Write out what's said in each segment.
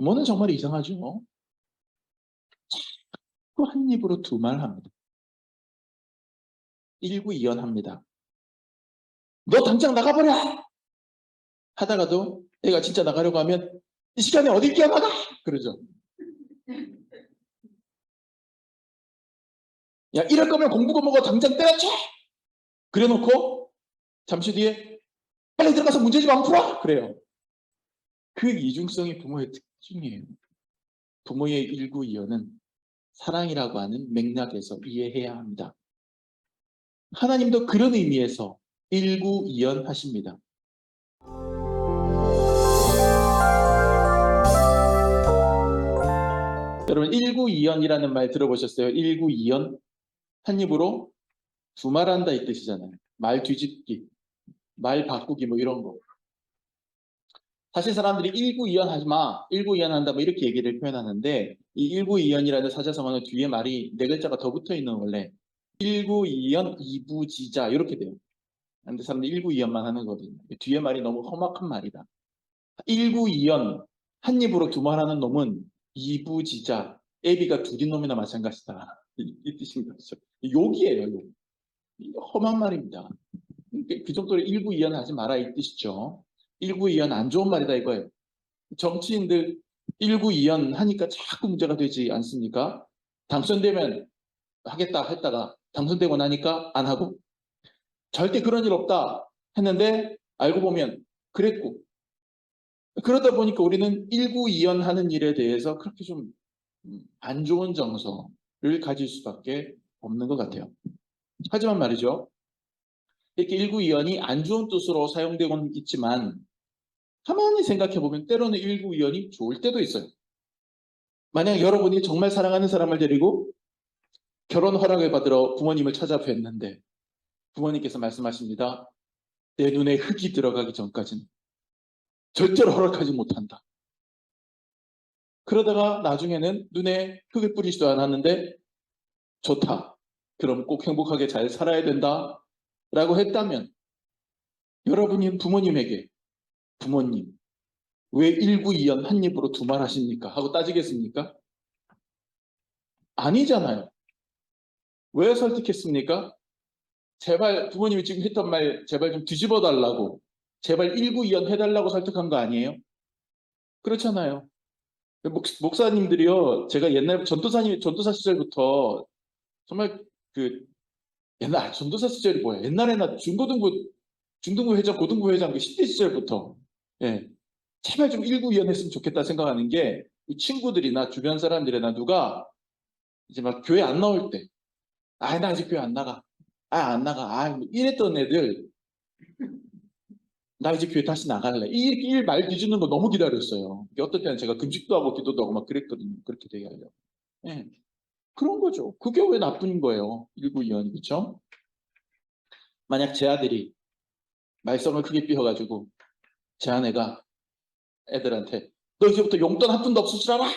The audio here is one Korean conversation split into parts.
부모는 정말 이상하죠. 한 입으로 두 말 합니다. 일구이연합니다. 너 당장 나가버려! 하다가도 애가 진짜 나가려고 하면 이 시간에 어디 끼어나가! 그러죠. 야, 이럴 거면 공부 공부고 당장 때려쳐! 그래 놓고 잠시 뒤에 빨리 들어가서 문제 좀안 풀어! 그래요. 그 이중성이 부모의 특 징이에요. 부모의 일구이연은 사랑이라고 하는 맥락에서 이해해야 합니다. 하나님도 그런 의미에서 일구이연하십니다. 여러분 일구이연이라는 말 들어보셨어요? 일구이연 한 입으로 두말한다 이 뜻이잖아요. 말 뒤집기, 말 바꾸기 뭐 이런 거. 사실 사람들이 일구이연하지 마, 일구이연한다 뭐 이렇게 얘기를 표현하는데 이 일구이연이라는 사자성어는 뒤에 말이 네 글자가 더 붙어 있는 원래 일구이연 이부지자 이렇게 돼요. 근데 사람들이 일구이연만 하는 거거든요. 뒤에 말이 너무 험악한 말이다. 일구이연 한 입으로 두 말하는 놈은 이부지자 애비가 둘인 놈이나 마찬가지다. 이, 이 뜻인 거죠. 욕이에요. 욕. 험한 말입니다. 그 정도로 일구이연하지 마라 이 뜻이죠. 일구이연 안 좋은 말이다 이거예요. 정치인들 일구이연 하니까 자꾸 문제가 되지 않습니까? 당선되면 하겠다 했다가 당선되고 나니까 안 하고 절대 그런 일 없다 했는데 알고 보면 그랬고 그러다 보니까 우리는 일구이연 하는 일에 대해서 그렇게 좀 안 좋은 정서를 가질 수밖에 없는 것 같아요. 하지만 말이죠. 이렇게 일구이연이 안 좋은 뜻으로 사용되고는 있지만 가만히 생각해 보면 때로는 일구이연이 좋을 때도 있어요. 만약 여러분이 정말 사랑하는 사람을 데리고 결혼 허락을 받으러 부모님을 찾아뵀는데 부모님께서 말씀하십니다. 내 눈에 흙이 들어가기 전까지는 절대로 허락하지 못한다. 그러다가 나중에는 눈에 흙을 뿌리지도 않았는데 좋다. 그럼 꼭 행복하게 잘 살아야 된다. 라고 했다면 여러분이 부모님에게 부모님 왜 일구이연 한 입으로 두 말 하십니까? 하고 따지겠습니까? 아니잖아요. 왜 설득했습니까? 제발 부모님이 지금 했던 말 제발 좀 뒤집어 달라고 제발 일구이연 해달라고 설득한 거 아니에요? 그렇잖아요. 목, 목사님들이요 제가 옛날 전도사님 전도사 시절부터 정말 그 옛날 전도사 시절이 뭐야? 옛날에 나 중고등부 중등부 회장, 고등부 회장 그 10대 시절부터 예 제발 좀 일구이연했으면 좋겠다 생각하는 게 친구들이나 주변 사람들이나 누가 이제 막 교회 안 나올 때, 아, 나 아직 교회 안 나가. 아, 안 나가. 아, 뭐 이랬던 애들, 나 이제 교회 다시 나갈래. 이말 뒤주는 거 너무 기다렸어요. 어떤 때는 제가 금식도 하고 기도도 하고 막 그랬거든요. 그렇게 되게 하려고. 예. 그런 거죠. 그게 왜 나쁜 거예요. 일구이연, 그쵸? 만약 제 아들이 말썽을 크게 삐어가지고 제 아내가 애들한테 너 이제부터 용돈 한 푼도 없을 줄 알아?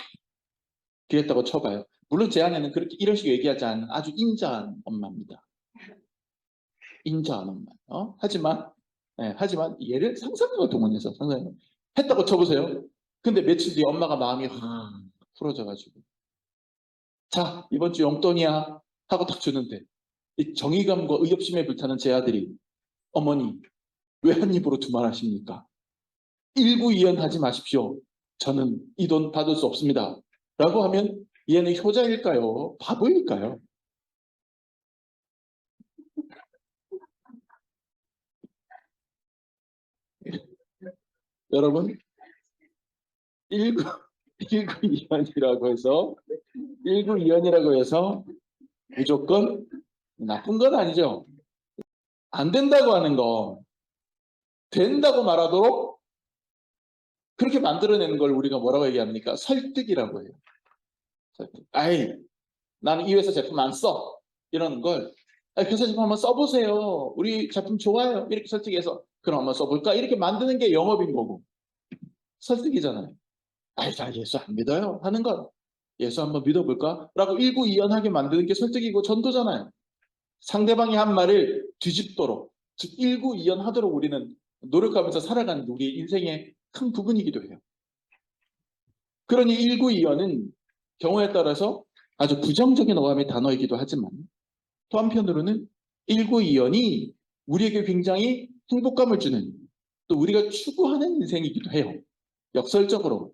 그랬다고 쳐봐요. 물론 제 아내는 그렇게 이런 식으로 얘기하지 않는 아주 인자한 엄마입니다. 인자한 엄마. 어? 하지만 예, 하지만 얘를 상상력을 동원해서 상상력 했다고 쳐보세요. 근데 며칠 뒤에 엄마가 마음이 확 풀어져가지고 자 이번 주 용돈이야 하고 딱 주는데 이 정의감과 의협심에 불타는 제 아들이 어머니 왜 한 입으로 두말 하십니까? 일구이연하지 마십시오. 저는 이 돈 받을 수 없습니다. 라고 하면 얘는 효자일까요? 바보일까요? 여러분, 일구, 일구이연이라고 해서, 일구이연이라고 해서 무조건 나쁜 건 아니죠. 안 된다고 하는 거, 된다고 말하도록 그렇게 만들어내는 걸 우리가 뭐라고 얘기합니까? 설득이라고 해요. 설득. 아이, 나는 이 회사 제품 안 써. 이러는 걸, 아, 회사 제품 한번 써보세요. 우리 제품 좋아요. 이렇게 설득해서, 그럼 한번 써볼까? 이렇게 만드는 게 영업인 거고. 설득이잖아요. 아이, 나 예수 안 믿어요. 하는 건, 예수 한번 믿어볼까? 라고 일구이연하게 만드는 게 설득이고 전도잖아요. 상대방이 한 말을 뒤집도록, 즉, 일구이연하도록 우리는 노력하면서 살아가는 우리 인생의 큰 부분이기도 해요. 그러니 일구이연은 경우에 따라서 아주 부정적인 어감의 단어이기도 하지만 또 한편으로는 일구이연이 우리에게 굉장히 행복감을 주는 또 우리가 추구하는 인생이기도 해요. 역설적으로.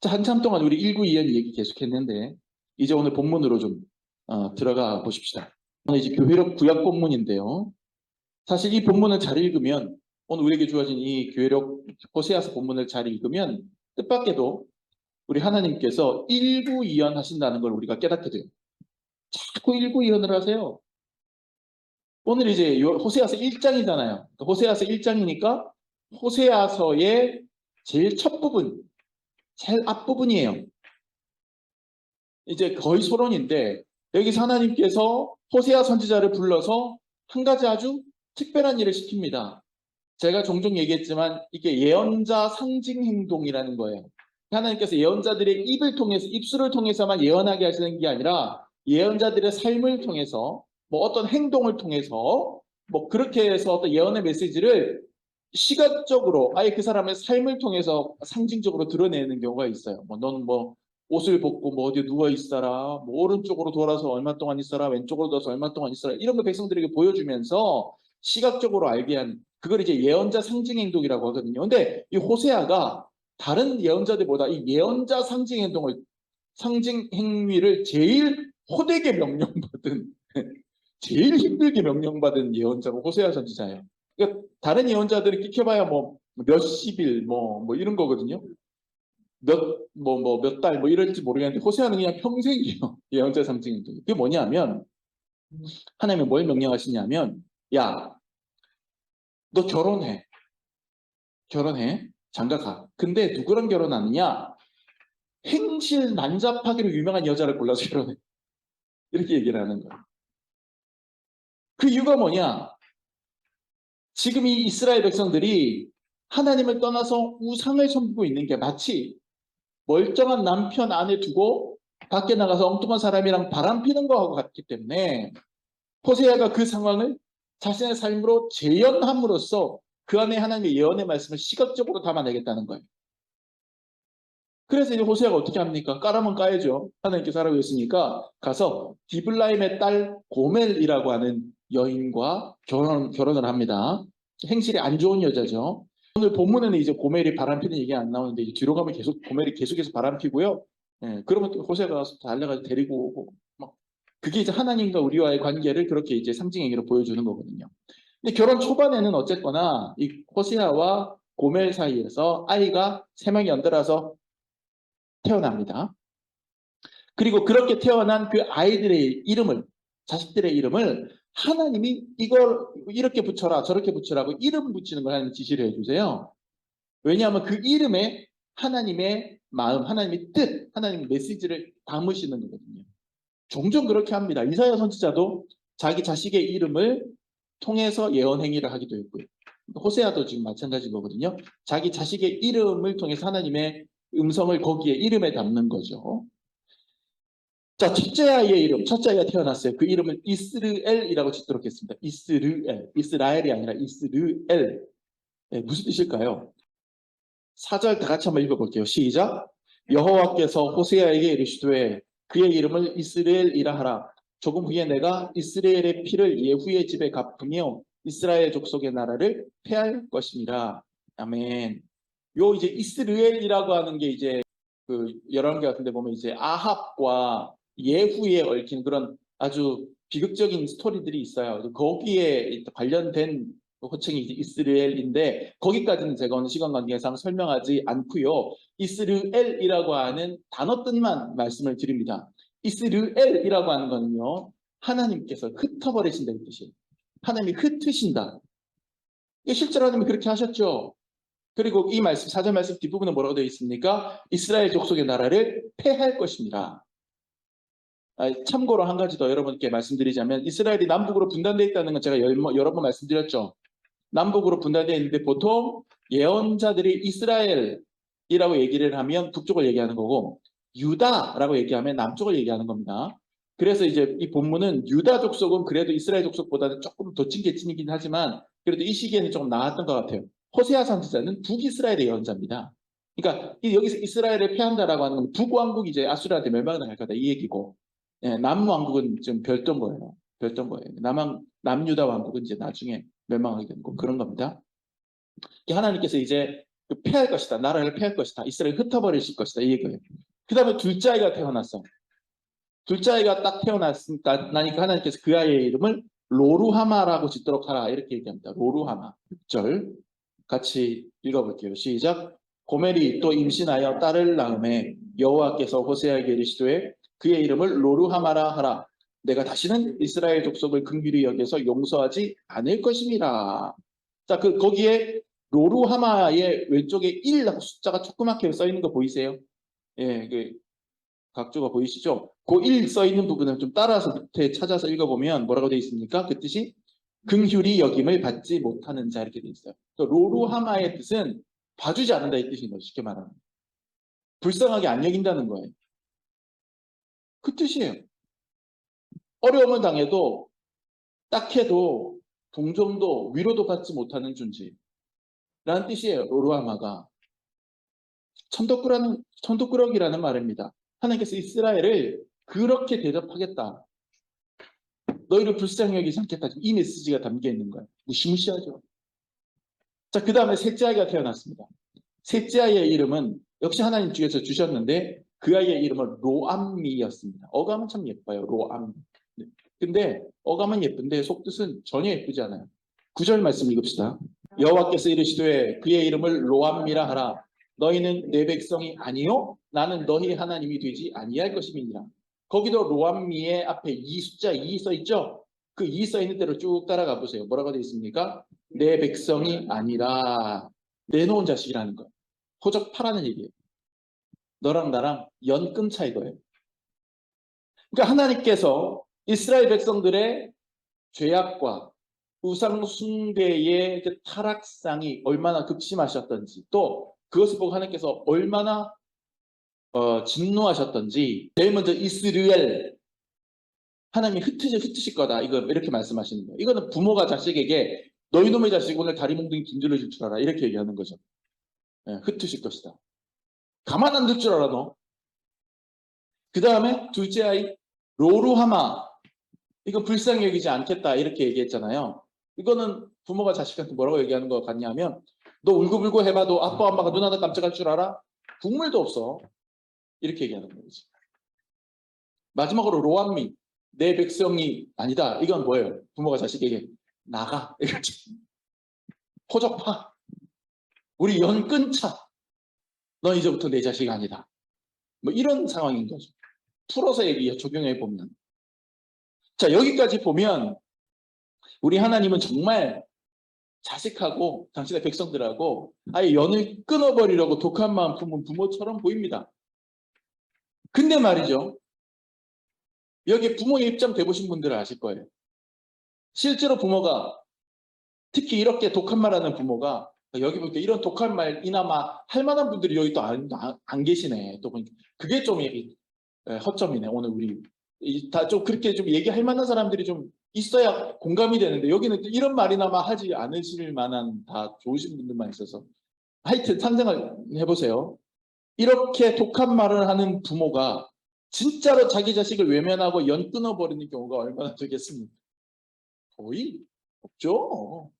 자, 한참 동안 우리 일구이연 얘기 계속했는데 이제 오늘 본문으로 좀 어, 들어가 보십시다. 이제 교회력 구약 본문인데요. 사실 이 본문을 잘 읽으면 오늘 우리에게 주어진 이 교회력 호세아서 본문을 잘 읽으면 뜻밖에도 우리 하나님께서 일구이연 하신다는 걸 우리가 깨닫게 돼요. 자꾸 일구이연을 하세요. 오늘 이제 요- 호세아서 1장이잖아요. 호세아서 1장이니까 호세아서의 제일 첫 부분, 제일 앞부분이에요. 이제 거의 소론인데 여기서 하나님께서 호세아 선지자를 불러서 한 가지 아주 특별한 일을 시킵니다. 제가 종종 얘기했지만 이게 예언자 상징 행동이라는 거예요. 하나님께서 예언자들의 입을 통해서 입술을 통해서만 예언하게 하시는 게 아니라 예언자들의 삶을 통해서 뭐 어떤 행동을 통해서 뭐 그렇게 해서 어떤 예언의 메시지를 시각적으로 아예 그 사람의 삶을 통해서 상징적으로 드러내는 경우가 있어요. 뭐 너는 뭐 옷을 벗고 뭐 어디 누워 있어라, 뭐 오른쪽으로 돌아서 얼마 동안 있어라, 왼쪽으로 돌아서 얼마 동안 있어라 이런 거 백성들에게 보여주면서 시각적으로 알게 한 그걸 이제 예언자 상징 행동이라고 하거든요. 근데 이 호세아가 다른 예언자들보다 이 예언자 상징 행동을 상징 행위를 제일 호되게 명령받은 제일 힘들게 명령받은 예언자가 호세아 선지자예요. 그러니까 다른 예언자들이 끼켜봐야 뭐 몇십 일, 뭐, 뭐 이런 거거든요. 몇, 뭐, 뭐, 몇 달, 뭐 이럴지 모르겠는데, 호세아는 그냥 평생이에요. 예언자 상징이. 그게 뭐냐면, 하나님이 뭘 명령하시냐면, 야, 너 결혼해. 결혼해. 장가 가. 근데 누구랑 결혼하느냐? 행실 난잡하기로 유명한 여자를 골라서 결혼해. 이렇게 얘기를 하는 거예요. 그 이유가 뭐냐? 지금 이 이스라엘 백성들이 하나님을 떠나서 우상을 섬기고 있는 게 마치 멀쩡한 남편 안에 두고 밖에 나가서 엉뚱한 사람이랑 바람 피는 거하고 같기 때문에 호세아가 그 상황을 자신의 삶으로 재현함으로써 그 안에 하나님의 예언의 말씀을 시각적으로 담아내겠다는 거예요. 그래서 이제 호세아가 어떻게 합니까? 까라면 까야죠. 하나님께서 하라고 했으니까 가서 디블라임의 딸 고멜이라고 하는 여인과 결혼, 결혼을 합니다. 행실이 안 좋은 여자죠. 오늘 본문에는 이제 고멜이 바람피는 얘기 안 나오는데 이제 뒤로 가면 계속 고멜이 계속해서 바람피고요. 예, 그러면 가서 달려가서 데리고 오고 막 그게 이제 하나님과 우리와의 관계를 그렇게 이제 상징행위로 보여주는 거거든요. 근데 결혼 초반에는 어쨌거나 이 호세아와 고멜 사이에서 아이가 세 명이 연달아서 태어납니다. 그리고 그렇게 태어난 그 아이들의 이름을 자식들의 이름을 하나님이 이걸 이렇게 붙여라 저렇게 붙여라고 이름 붙이는 걸 하나님 지시를 해주세요. 왜냐하면 그 이름에 하나님의 마음, 하나님의 뜻, 하나님의 메시지를 담으시는 거거든요. 종종 그렇게 합니다. 이사야 선지자도 자기 자식의 이름을 통해서 예언 행위를 하기도 했고요. 호세아도 지금 마찬가지인 거거든요. 자기 자식의 이름을 통해서 하나님의 음성을 거기에 이름에 담는 거죠. 자, 첫째 아이의 이름, 첫째 아이가 태어났어요. 그 이름을 이스르엘이라고 짓도록 했습니다. 이스르엘, 이스라엘이 아니라 이스르엘. 네, 무슨 뜻일까요? 사절 다 같이 한번 읽어볼게요. 시작. 여호와께서 호세아에게 이르시되 그의 이름을 이스라엘이라 하라. 조금 후에 내가 이스라엘의 피를 예후의 집에 갚으며 이스라엘 족속의 나라를 폐할 것입니다. 아멘. 요 이제 이스라엘이라고 하는 게 이제 그 열왕기 같은데 보면 이제 아합과 예후에 얽힌 그런 아주 비극적인 스토리들이 있어요. 거기에 관련된 호칭이 이제 이스라엘인데 거기까지는 제가 오늘 시간 관계상 설명하지 않고요. 이스라엘이라고 하는 단어 뜻만 말씀을 드립니다. 이스라엘이라고 하는 거는요. 하나님께서 흩어버리신다는 뜻이에요. 하나님이 흩으신다. 실제로 하나님이 그렇게 하셨죠. 그리고 이 말씀, 사절 말씀 뒷부분에 뭐라고 되어 있습니까? 이스라엘 족속의 나라를 폐할 것입니다. 아, 참고로 한 가지 더 여러분께 말씀드리자면 이스라엘이 남북으로 분단되어 있다는 건 제가 열- 여러 번 말씀드렸죠. 남북으로 분단되어 있는데 보통 예언자들이 이스라엘이라고 얘기를 하면 북쪽을 얘기하는 거고 유다라고 얘기하면 남쪽을 얘기하는 겁니다. 그래서 이제 이 본문은 유다 족속은 그래도 이스라엘 족속보다는 조금 더 찐개찐이긴 하지만 그래도 이 시기에는 조금 나았던 것 같아요. 호세아 선지자는 북이스라엘의 예언자입니다. 그러니까 이- 여기서 이스라엘을 패한다라고 하는 건 북왕국이 이제 아수르한테 멸망을 할 거다 이 얘기고 예, 남왕국은 좀 별도인 거예요. 별도인 거예요. 남왕 남유다 왕국은 이제 나중에 멸망하게 되는 거 그런 겁니다. 하나님께서 이제 그 패할 것이다. 나라를 패할 것이다. 이스라엘 흩어버리실 것이다. 이 얘기예요. 그 다음에 둘째 아이가 태어났어. 둘째 아이가 딱 태어났으니까 나니까 하나님께서 그 아이의 이름을 로루하마라고 짓도록 하라. 이렇게 얘기합니다. 로루하마. 6절 같이 읽어볼게요. 시작. 고멜이 또 임신하여 딸을 낳음에 여호와께서 호세아에게 이르시되 그의 이름을 로루하마라 하라. 내가 다시는 이스라엘 족속을 긍휼히 여겨서 용서하지 않을 것임이라. 자, 그 거기에 로루하마의 왼쪽에 1하고 숫자가 조그맣게 써 있는 거 보이세요? 예, 그 각조가 보이시죠? 그 1 써 있는 부분을 좀 따라서 밑에 찾아서 읽어보면 뭐라고 되어 있습니까? 그 뜻이 긍휼히 여김을 받지 못하는 자 이렇게 되어 있어요. 그 로루하마의 뜻은 봐주지 않는다 이 뜻인 거죠. 쉽게 말하면. 불쌍하게 안 여긴다는 거예요. 그 뜻이에요. 어려움을 당해도 딱해도 동정도 위로도 받지 못하는 존재. 라는 뜻이에요. 로루하마가. 천덕꾸라는, 천덕꾸러기라는 말입니다. 하나님께서 이스라엘을 그렇게 대접하겠다. 너희를 불쌍히 여기지 않겠다. 이 메시지가 담겨 있는 거예요. 무시무시하죠. 자, 그 다음에 셋째 아이가 태어났습니다. 셋째 아이의 이름은 역시 하나님 중에서 주셨는데 그 아이의 이름은 로암미였습니다. 어감은 참 예뻐요. 로암. 네. 근데 어감은 예쁜데 속뜻은 전혀 예쁘지 않아요. 구절 말씀 읽읍시다. 여호와께서 이르시되 그의 이름을 로암미라 하라. 너희는 내 백성이 아니요 나는 너희 하나님이 되지 아니할 것임이니라. 거기도 로암미의 앞에 이 숫자 2 써 있죠? 그 2 써 있는 대로 쭉 따라가 보세요. 뭐라고 되어 있습니까? 내 백성이 아니라 내놓은 자식이라는 거예요. 호적 파라는 얘기예요. 너랑 나랑 연끈 차이 거예요. 그러니까 하나님께서 이스라엘 백성들의 죄악과 우상 숭배의 그 타락상이 얼마나 극심하셨던지 또 그것을 보고 하나님께서 얼마나 어, 진노하셨던지 제일 먼저 이스라엘 하나님이 흩으실, 흩으실 거다 이거 이렇게 말씀하시는 거예요. 이거는 부모가 자식에게 너희 놈의 자식 오늘 다리 몽둥이 김질러 줄줄 알아 이렇게 얘기하는 거죠. 예, 흩으실 것이다. 가만 안 둘 줄 알아 너. 그 다음에 둘째 아이 로루하마 이거 불쌍히 여기지 않겠다 이렇게 얘기했잖아요. 이거는 부모가 자식한테 뭐라고 얘기하는 것 같냐면 너 울고불고 해봐도 아빠 엄마가 눈 하나 깜짝할 줄 알아? 국물도 없어. 이렇게 얘기하는 거지. 마지막으로 로암미 내 백성이 아니다. 이건 뭐예요? 부모가 자식에게 나가 이렇게 호적파 우리 연 끊자. 너 이제부터 내 자식이 아니다. 뭐 이런 상황인 거죠. 풀어서 얘기해 적용해 보면 자 여기까지 보면 우리 하나님은 정말 자식하고 당신의 백성들하고 아예 연을 끊어버리려고 독한 마음 품은 부모처럼 보입니다. 근데 말이죠. 여기 부모의 입장 돼보신 분들은 아실 거예요. 실제로 부모가 특히 이렇게 독한 말하는 부모가 여기 보니까 이런 독한 말 이나마 할 만한 분들이 여기 또안 안 계시네. 또 보니까 그게 좀 허점이네. 오늘 우리 다 좀 그렇게 좀 얘기할 만한 사람들이 좀 있어야 공감이 되는데 여기는 또 이런 말이나마 하지 않으실 만한 다 좋으신 분들만 있어서 하여튼 상상을 해보세요. 이렇게 독한 말을 하는 부모가 진짜로 자기 자식을 외면하고 연 끊어버리는 경우가 얼마나 되겠습니까? 거의 없죠.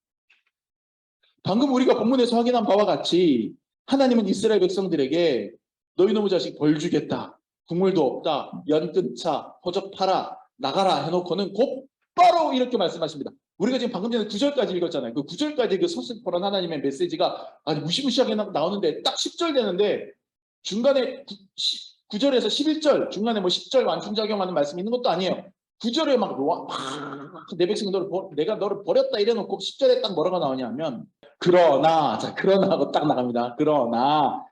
방금 우리가 본문에서 확인한 바와 같이 하나님은 이스라엘 백성들에게 너희 놈의 자식 벌 주겠다. 국물도 없다. 연 끊자. 호적 팔아. 나가라 해놓고는 곧바로 이렇게 말씀하십니다. 우리가 지금 방금 전에 9절까지 읽었잖아요. 그 9절까지 그 서슬퍼런 하나님의 메시지가 아주 무시무시하게 나- 나오는데 딱 10절 되는데 중간에 9, 절에서 11절 중간에 뭐 10절 완충작용하는 말씀이 있는 것도 아니에요. 9절에 막 로아 막내 백성 너를 버- 내가 너를 버렸다 이래놓고 10절에 딱 뭐라고 나오냐면 그러나 자 그러나 하고 딱 나갑니다. 그러나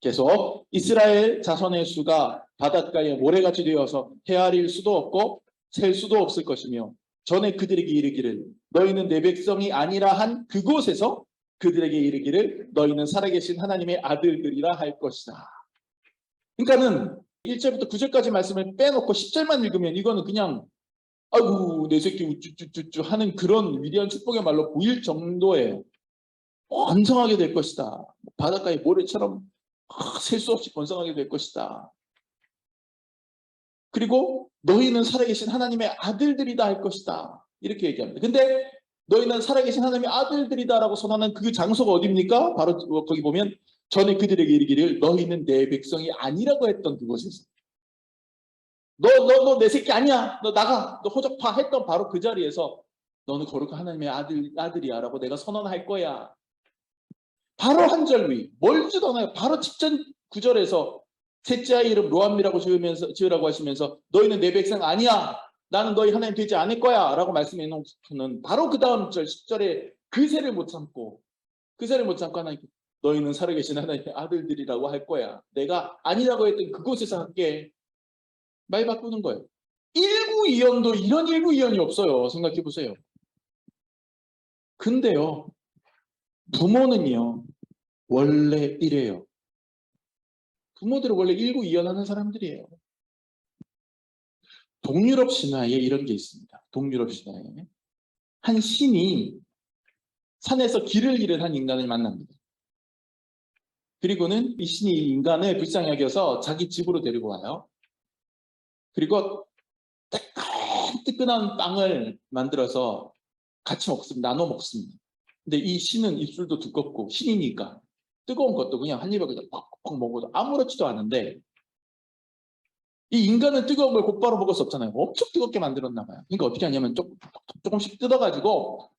계속 이스라엘 자손의 수가 바닷가에 모래같이 되어서 헤아릴 수도 없고 셀 수도 없을 것이며 전에 그들에게 이르기를 너희는 내 백성이 아니라 한 그곳에서 그들에게 이르기를 너희는 살아계신 하나님의 아들들이라 할 것이다. 그러니까는 1절부터 9절까지 말씀을 빼놓고 10절만 읽으면 이거는 그냥 아이고 내 새끼 우쭈쭈쭈쭈 하는 그런 위대한 축복의 말로 보일 정도의 완성하게 될 것이다. 바닷가의 모래처럼 셀 수 없이 번성하게 될 것이다. 그리고 너희는 살아계신 하나님의 아들들이다 할 것이다. 이렇게 얘기합니다. 근데 너희는 살아계신 하나님의 아들들이다라고 선언하는 그 장소가 어디입니까? 바로 거기 보면 전에 그들에게 이르기를 너희는 내 백성이 아니라고 했던 그곳에서 너 너 너 내 새끼 아니야. 너 나가. 너 호적파 했던 바로 그 자리에서 너는 거룩한 하나님의 아들 아들이야라고 내가 선언할 거야. 바로 한 절 위. 멀지도 않아요. 바로 직전 구절에서 셋째 이름 로암이라고 지으면서 지으라고 하시면서 너희는 내 백성 아니야. 나는 너희 하나님 되지 않을 거야 라고 말씀해 놓고는 바로 그 다음 절 10절에 그새를 못 참고 그새를 못 참고 하나님 너희는 살아계신 하나님의 아들들이라고 할 거야. 내가 아니라고 했던 그곳에서 함께 말 바꾸는 거예요. 일구이연도 이런 일구이연이 없어요. 생각해 보세요. 근데요, 부모는요, 원래 이래요. 부모들은 원래 일구이연하는 사람들이에요. 동유럽 신화에 이런 게 있습니다. 동유럽 신화에 한 신이 산에서 길을 잃은 한 인간을 만납니다. 그리고는 이 신이 인간을 불쌍히 여겨서 자기 집으로 데리고 와요. 그리고 뜨끈뜨끈한 빵을 만들어서 같이 먹습니다. 나눠 먹습니다. 근데 이 신은 입술도 두껍고 신이니까 뜨거운 것도 그냥 한 입에 그냥 팍팍 먹어도 아무렇지도 않은데 이 인간은 뜨거운 걸 곧바로 먹을 수 없잖아요. 엄청 뜨겁게 만들었나 봐요. 그러니까 어떻게 하냐면 조금, 조금씩 뜯어가지고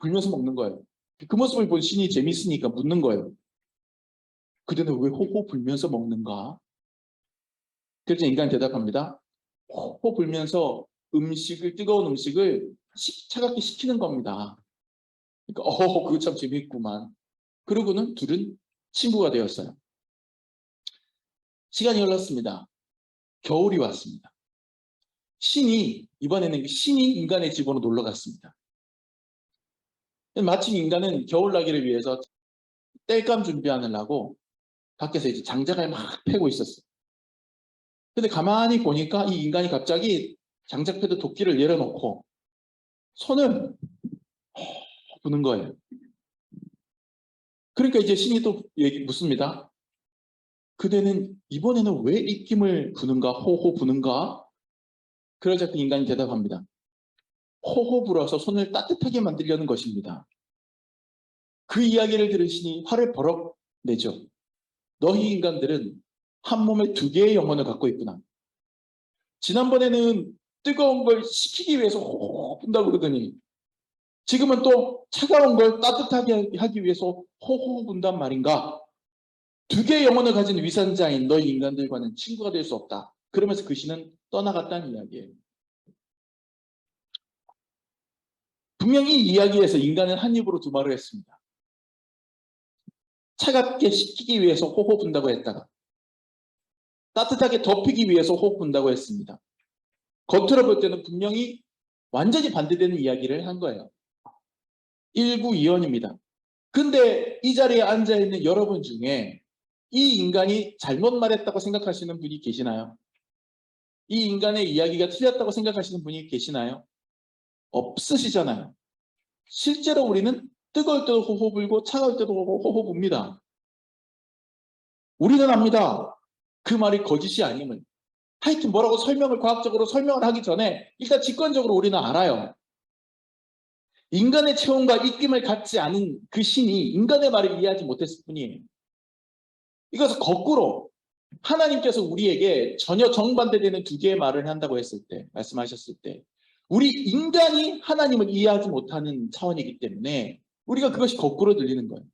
불면서 먹는 거예요. 그 모습을 본 신이 재밌으니까 묻는 거예요. 그대는 왜 호호 불면서 먹는가? 그래서 인간이 대답합니다. 호호 불면서 음식을 뜨거운 음식을 식- 차갑게 식히는 겁니다. 그러니까 어 그거 참 재밌구만. 그러고는 둘은 친구가 되었어요. 시간이 흘렀습니다. 겨울이 왔습니다. 신이 이번에는 그 신이 인간의 집으로 놀러 갔습니다. 마침 인간은 겨울 나기를 위해서 땔감 준비하느라고 밖에서 이제 장작을 막 패고 있었어요. 근데 가만히 보니까 이 인간이 갑자기 장작 패드 도끼를 내려놓고 손을 부는 거예요. 그러니까 이제 신이 또 얘기 묻습니다. 그대는 이번에는 왜 입김을 부는가, 호호 부는가? 그러자 그 인간이 대답합니다. 호호 불어서 손을 따뜻하게 만들려는 것입니다. 그 이야기를 들으시니 화를 버럭 내죠. 너희 인간들은 한 몸에 두 개의 영혼을 갖고 있구나. 지난번에는 뜨거운 걸 식히기 위해서 호호 분다고 그러더니 지금은 또 차가운 걸 따뜻하게 하기 위해서 호호 분단 말인가? 두 개의 영혼을 가진 위선자인 너희 인간들과는 친구가 될 수 없다. 그러면서 그 신은 떠나갔다는 이야기예요. 분명히 이 이야기에서 인간은 한 입으로 두 말을 했습니다. 차갑게 식히기 위해서 호호 분다고 했다가 따뜻하게 덮이기 위해서 호호 분다고 했습니다. 겉으로 볼 때는 분명히 완전히 반대되는 이야기를 한 거예요. 일구이연입니다. 근데 이 자리에 앉아 있는 여러분 중에 이 인간이 잘못 말했다고 생각하시는 분이 계시나요? 이 인간의 이야기가 틀렸다고 생각하시는 분이 계시나요? 없으시잖아요. 실제로 우리는 뜨거울 때도 호호 불고 차가울 때도 호호 붑니다. 우리는 압니다. 그 말이 거짓이 아님을. 하여튼 뭐라고 설명을 과학적으로 설명을 하기 전에 일단 직관적으로 우리는 알아요. 인간의 체온과 입김을 갖지 않은 그 신이 인간의 말을 이해하지 못했을 뿐이에요. 이것은 거꾸로 하나님께서 우리에게 전혀 정반대되는 두 개의 말을 한다고 했을 때, 말씀하셨을 때, 우리 인간이 하나님을 이해하지 못하는 차원이기 때문에 우리가 그것이 거꾸로 들리는 거예요.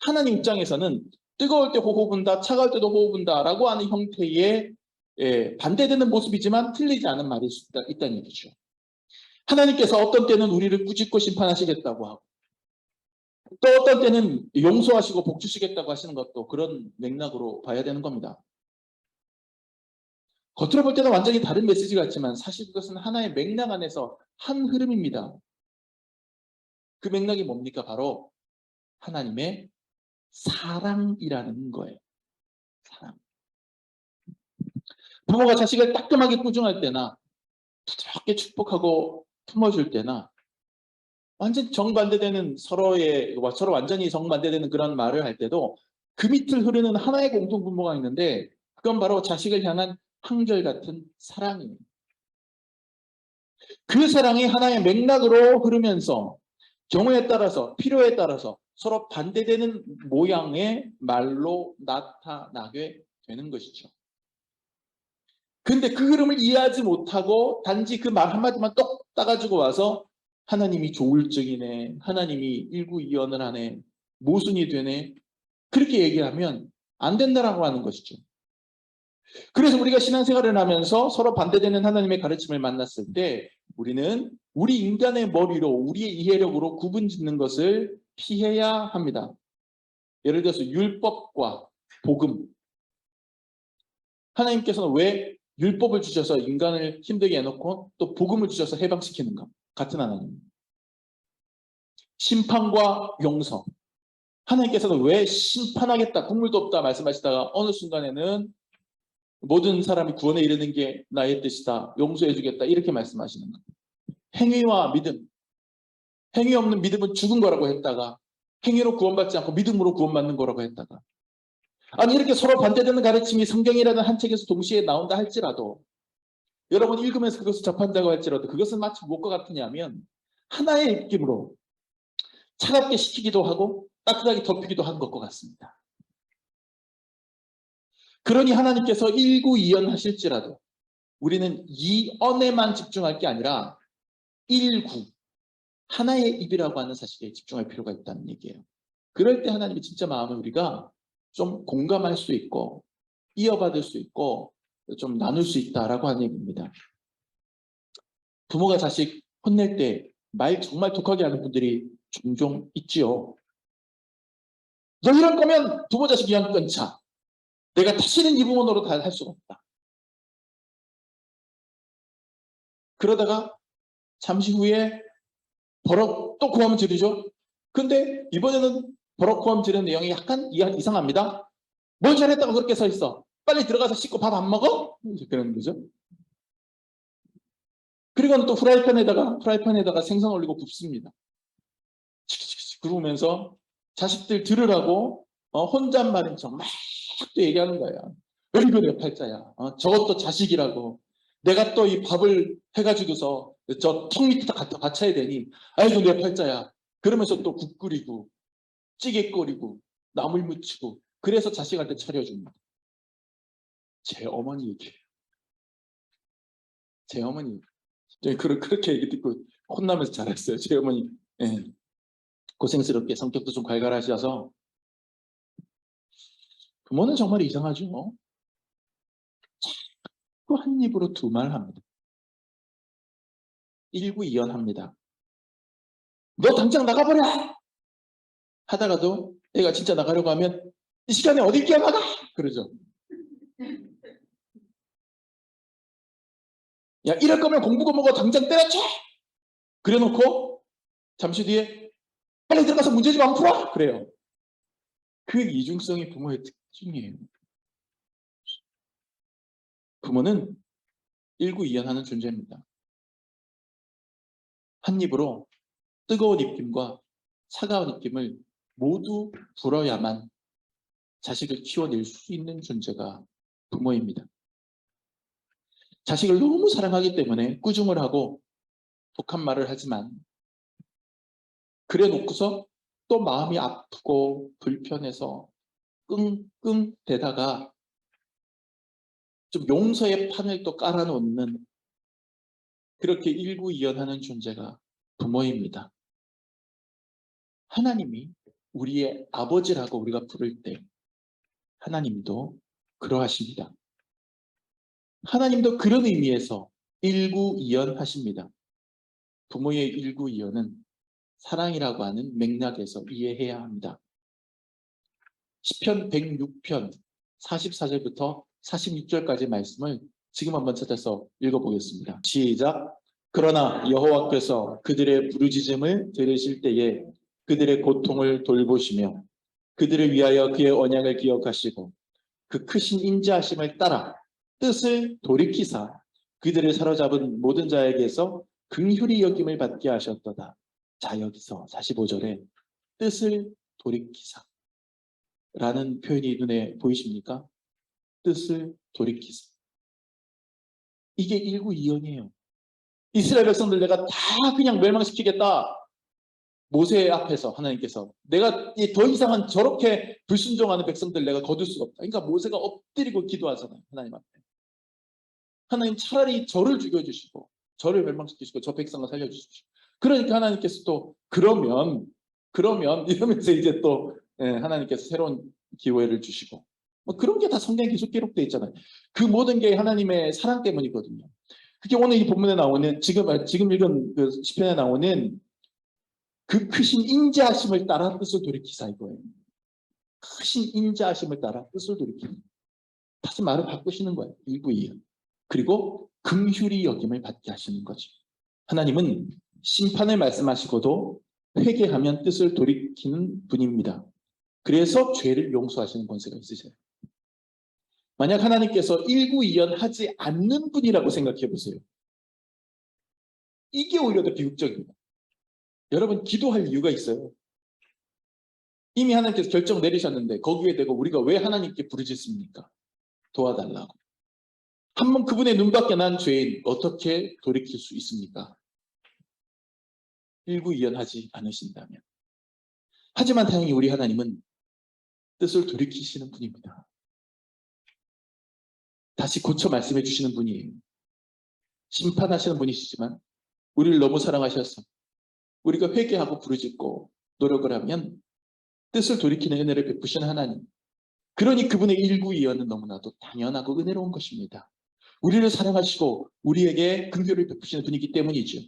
하나님 입장에서는 뜨거울 때 호호 분다, 차가울 때도 호호 분다라고 하는 형태의 예, 반대되는 모습이지만 틀리지 않은 말일 수 있다, 있다는 얘기죠. 하나님께서 어떤 때는 우리를 꾸짖고 심판하시겠다고 하고 또 어떤 때는 용서하시고 복 주시겠다고 하시는 것도 그런 맥락으로 봐야 되는 겁니다. 겉으로 볼 때는 완전히 다른 메시지 같지만 사실 그것은 하나의 맥락 안에서 한 흐름입니다. 그 맥락이 뭡니까? 바로 하나님의 사랑이라는 거예요. 사랑. 부모가 자식을 따끔하게 꾸중할 때나 부드럽게 축복하고 품어줄 때나 완전 정반대되는 서로의 서로 완전히 정반대되는 그런 말을 할 때도 그 밑을 흐르는 하나의 공통 분모가 있는데 그건 바로 자식을 향한 한결 같은 사랑이에요. 그 사랑이 하나의 맥락으로 흐르면서 경우에 따라서 필요에 따라서 서로 반대되는 모양의 말로 나타나게 되는 것이죠. 근데 그 흐름을 이해하지 못하고 단지 그 말 한마디만 똑 따가지고 와서 하나님이 조울증이네, 하나님이 일구이연을 하네, 모순이 되네, 그렇게 얘기하면 안 된다라고 하는 것이죠. 그래서 우리가 신앙생활을 하면서 서로 반대되는 하나님의 가르침을 만났을 때 우리는 우리 인간의 머리로 우리의 이해력으로 구분 짓는 것을 피해야 합니다. 예를 들어서 율법과 복음. 하나님께서는 왜 율법을 주셔서 인간을 힘들게 해놓고 또 복음을 주셔서 해방시키는가? 같은 하나님. 심판과 용서. 하나님께서는 왜 심판하겠다, 국물도 없다 말씀하시다가 어느 순간에는 모든 사람이 구원에 이르는 게 나의 뜻이다. 용서해 주겠다. 이렇게 말씀하시는 겁니다. 행위와 믿음. 행위 없는 믿음은 죽은 거라고 했다가 행위로 구원받지 않고 믿음으로 구원받는 거라고 했다가 아니 이렇게 서로 반대되는 가르침이 성경이라는 한 책에서 동시에 나온다 할지라도 여러분 읽으면서 그것을 접한다고 할지라도 그것은 마치 무엇과 같으냐면 하나의 입김으로 차갑게 식히기도 하고 따뜻하게 덮이기도 한 것과 같습니다. 그러니 하나님께서 일구이연 하실지라도 우리는 이 언에만 집중할 게 아니라 일구 하나의 입이라고 하는 사실에 집중할 필요가 있다는 얘기예요. 그럴 때 하나님이 진짜 마음을 우리가 좀 공감할 수 있고 이어받을 수 있고 좀 나눌 수 있다라고 하는 얘기입니다. 부모가 자식 혼낼 때 말 정말 독하게 하는 분들이 종종 있지요. 너 이럴 거면 부모 자식 이양 끊자. 내가 다시는 이 부모 노릇 할 수가 없다. 그러다가 잠시 후에 버럭 또 고함을 지르죠. 근데 이번에는 버럭 고함 지르는 내용이 약간 이상합니다. 뭘 잘했다고 그렇게 서 있어? 빨리 들어가서 씻고 밥 안 먹어? 그러는 거죠. 그리고는 또 프라이팬에다가 프라이팬에다가 생선 올리고 굽습니다. 그러면서 자식들 들으라고 어, 혼잣말인 척막 또 얘기하는 거야. 내 팔자야? 어, 저것도 자식이라고. 내가 또 이 밥을 해가지고서 저 턱 밑에다 갖다 받쳐야 되니 아이고 내 팔자야. 그러면서 또 국 끓이고 찌개 끓이고 나물 무치고 그래서 자식한테 차려줍니다. 제 어머니 얘기예요. 제 어머니 그렇게 얘기 듣고 혼나면서 잘했어요. 제 어머니 예. 고생스럽게 성격도 좀 괄괄하셔서 부모는 정말 이상하죠. 자꾸 한 입으로 두 말 합니다. 일구이연합니다. 너 당장 나가버려! 하다가도 애가 진짜 나가려고 하면 이 시간에 어딜 끼어나가! 그러죠. 야 이럴 거면 공부고 뭐고 당장 때려쳐! 그래놓고 잠시 뒤에 빨리 들어가서 문제 좀안 풀어! 그래요. 그 이중성이 부모의 특징이에요. 부모는 일구이연하는 존재입니다. 한 입으로 뜨거운 입김과 차가운 입김을 모두 불어야만 자식을 키워낼 수 있는 존재가 부모입니다. 자식을 너무 사랑하기 때문에 꾸중을 하고 독한 말을 하지만 그래 놓고서 또 마음이 아프고 불편해서 끙끙 대다가 좀 용서의 판을 또 깔아놓는 그렇게 일구이연하는 존재가 부모입니다. 하나님이 우리의 아버지라고 우리가 부를 때 하나님도 그러하십니다. 하나님도 그런 의미에서 일구이연하십니다. 부모의 일구이연은 사랑이라고 하는 맥락에서 이해해야 합니다. 시편 106편 44절부터 46절까지 말씀을 지금 한번 찾아서 읽어보겠습니다. 시작. 그러나 여호와께서 그들의 부르짖음을 들으실 때에 그들의 고통을 돌보시며 그들을 위하여 그의 언약을 기억하시고 그 크신 인자하심을 따라 뜻을 돌이키사 그들을 사로잡은 모든 자에게서 긍휼히 여김을 받게 하셨도다. 자 여기서 45절에 뜻을 돌이키사 라는 표현이 눈에 보이십니까? 뜻을 돌이키세요. 이게 일구이연이에요. 이스라엘 백성들 내가 다 그냥 멸망시키겠다. 모세 앞에서 하나님께서 내가 이더 이상은 저렇게 불순종하는 백성들 내가 거둘 수가 없다. 그러니까 모세가 엎드리고 기도하잖아요. 하나님 앞에. 하나님 차라리 저를 죽여주시고 저를 멸망시키시고 저 백성을 살려주십시오. 그러니까 하나님께서 또 그러면 그러면 이러면서 이제 또 예, 하나님께서 새로운 기회를 주시고 뭐 그런 게 다 성경에 계속 기록되어 있잖아요. 그 모든 게 하나님의 사랑 때문이거든요. 그게 오늘 이 본문에 나오는 지금 아, 지금 읽은 그 시편에 나오는 그 크신 인자하심을 따라 뜻을 돌이키사 이거예요. 크신 인자하심을 따라 뜻을 돌이키는. 다시 말을 바꾸시는 거예요. 일부이요. 그리고 긍휼히 여김을 받게 하시는 거죠. 하나님은 심판을 말씀하시고도 회개하면 뜻을 돌이키는 분입니다. 그래서 죄를 용서하시는 권세가 있으세요. 만약 하나님께서 일구이연하지 않는 분이라고 생각해 보세요. 이게 오히려 더 비극적입니다. 여러분 기도할 이유가 있어요. 이미 하나님께서 결정 내리셨는데 거기에 대고 우리가 왜 하나님께 부르짖습니까? 도와달라고. 한 번 그분의 눈밖에 난 죄인 어떻게 돌이킬 수 있습니까? 일구이연하지 않으신다면. 하지만 다행히 우리 하나님은 뜻을 돌이키시는 분입니다. 다시 고쳐 말씀해 주시는 분이에요. 심판하시는 분이시지만 우리를 너무 사랑하셔서 우리가 회개하고 부르짖고 노력을 하면 뜻을 돌이키는 은혜를 베푸시는 하나님. 그러니 그분의 일구이연은 너무나도 당연하고 은혜로운 것입니다. 우리를 사랑하시고 우리에게 긍휼을 베푸시는 분이기 때문이죠.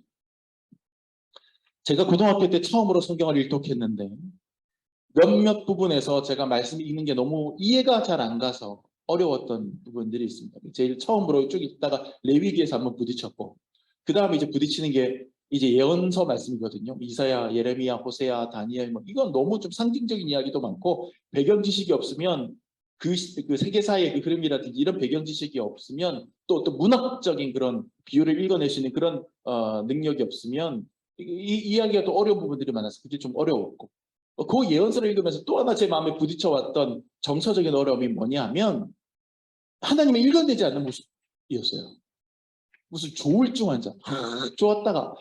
제가 고등학교 때 처음으로 성경을 일독했는데 몇몇 부분에서 제가 말씀 읽는 게 너무 이해가 잘 안 가서 어려웠던 부분들이 있습니다. 제일 처음으로 쭉 읽다가 레위기에서 한번 부딪혔고 그 다음에 이제 부딪히는 게 이제 예언서 말씀이거든요. 이사야, 예레미야, 호세야, 다니엘 뭐 이건 너무 좀 상징적인 이야기도 많고 배경 지식이 없으면 그, 시- 그 세계사의 그 흐름이라든지 이런 배경 지식이 없으면 또 또 문학적인 그런 비유를 읽어낼 수 있는 그런 어, 능력이 없으면 이, 이 이야기가 또 어려운 부분들이 많아서 그게 좀 어려웠고 어, 그 예언서를 읽으면서 또 하나 제 마음에 부딪혀왔던 정서적인 어려움이 뭐냐면 하나님의 일관되지 않는 모습이었어요. 무슨 조울증 환자 좋았다가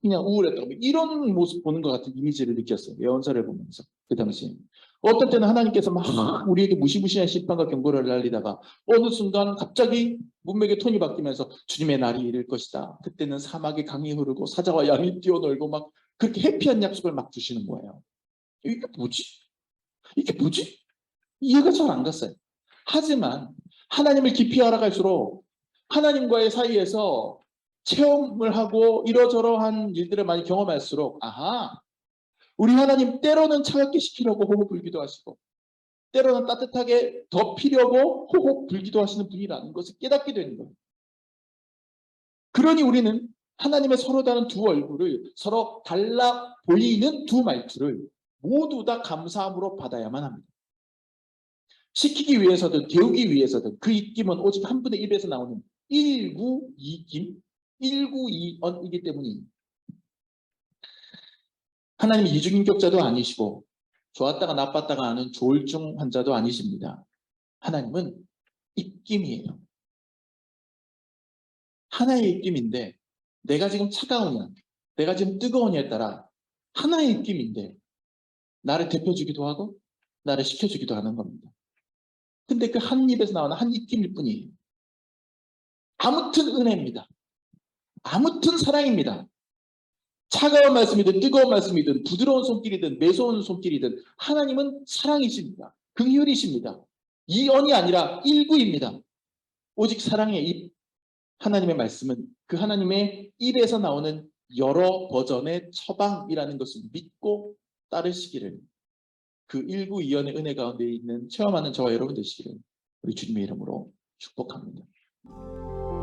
그냥 우울했다가 뭐 이런 모습 보는 것 같은 이미지를 느꼈어요. 예언서를 보면서 그 당시에 어떤 때는 하나님께서 막 우리에게 무시무시한 심판과 경고를 날리다가 어느 순간 갑자기 문맥의 톤이 바뀌면서 주님의 날이 이를 것이다. 그때는 사막에 강이 흐르고 사자와 양이 뛰어놀고 막 그렇게 해피한 약속을 막 주시는 거예요. 이게 뭐지? 이게 뭐지? 이해가 잘 안 갔어요. 하지만 하나님을 깊이 알아갈수록 하나님과의 사이에서 체험을 하고 이러저러한 일들을 많이 경험할수록 아하 우리 하나님 때로는 차갑게 시키려고 호흡 불기도 하시고 때로는 따뜻하게 덮이려고 호흡 불기도 하시는 분이라는 것을 깨닫게 되는 거예요. 그러니 우리는 하나님의 서로 다른 두 얼굴을 서로 달라 보이는 두 말투를 모두 다 감사함으로 받아야만 합니다. 시키기 위해서든 배우기 위해서든 그 입김은 오직 한 분의 입에서 나오는 일구이김, 일구이언이기 때문입니다. 하나님 이중인격자도 아니시고 좋았다가 나빴다가 하는 조울증 환자도 아니십니다. 하나님은 입김이에요. 하나의 입김인데 내가 지금 차가우냐, 내가 지금 뜨거우냐에 따라 하나의 입김인데 나를 대표주기도 하고 나를 시켜주기도 하는 겁니다. 근데 그 한 입에서 나오는 한 입김일 뿐이에요. 아무튼 은혜입니다. 아무튼 사랑입니다. 차가운 말씀이든 뜨거운 말씀이든 부드러운 손길이든 매서운 손길이든 하나님은 사랑이십니다. 긍휼이십니다. 이언이 아니라 일구입니다. 오직 사랑의 입 하나님의 말씀은 그 하나님의 입에서 나오는 여러 버전의 처방이라는 것을 믿고 따르시기를 그 일구이연의 은혜 가운데 있는 체험하는 저와 여러분 되시기를 우리 주님의 이름으로 축복합니다. Música